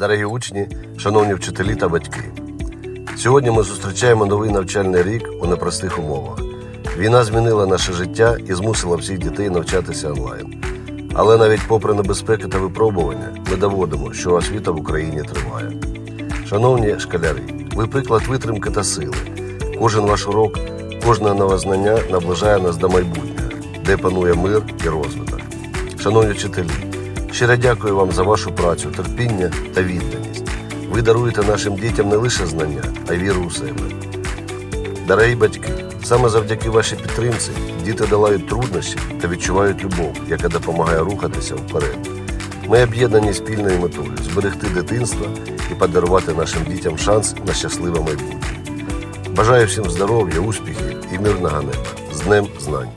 дорогі учні, шановні вчителі та батьки. Сьогодні ми зустрічаємо новий навчальний рік у непростих умовах. Війна змінила наше життя і змусила всіх дітей навчатися онлайн. Але навіть попри небезпеки та випробування, ми доводимо, що освіта в Україні триває. Шановні школяри, ви приклад витримки та сили. Кожен ваш урок, кожне нове знання наближає нас до майбутнього, де панує мир і розвиток. Шановні вчителі, щиро дякую вам за вашу працю, терпіння та відданість. Ви даруєте нашим дітям не лише знання, а й віру у себе. Дорогі батьки, саме завдяки вашій підтримці діти долають труднощі та відчувають любов, яка допомагає рухатися вперед. Ми об'єднані спільною метою зберегти дитинство і подарувати нашим дітям шанс на щасливе майбутнє. Бажаю всім здоров'я, успіхів і мирного неба з Днем Знань!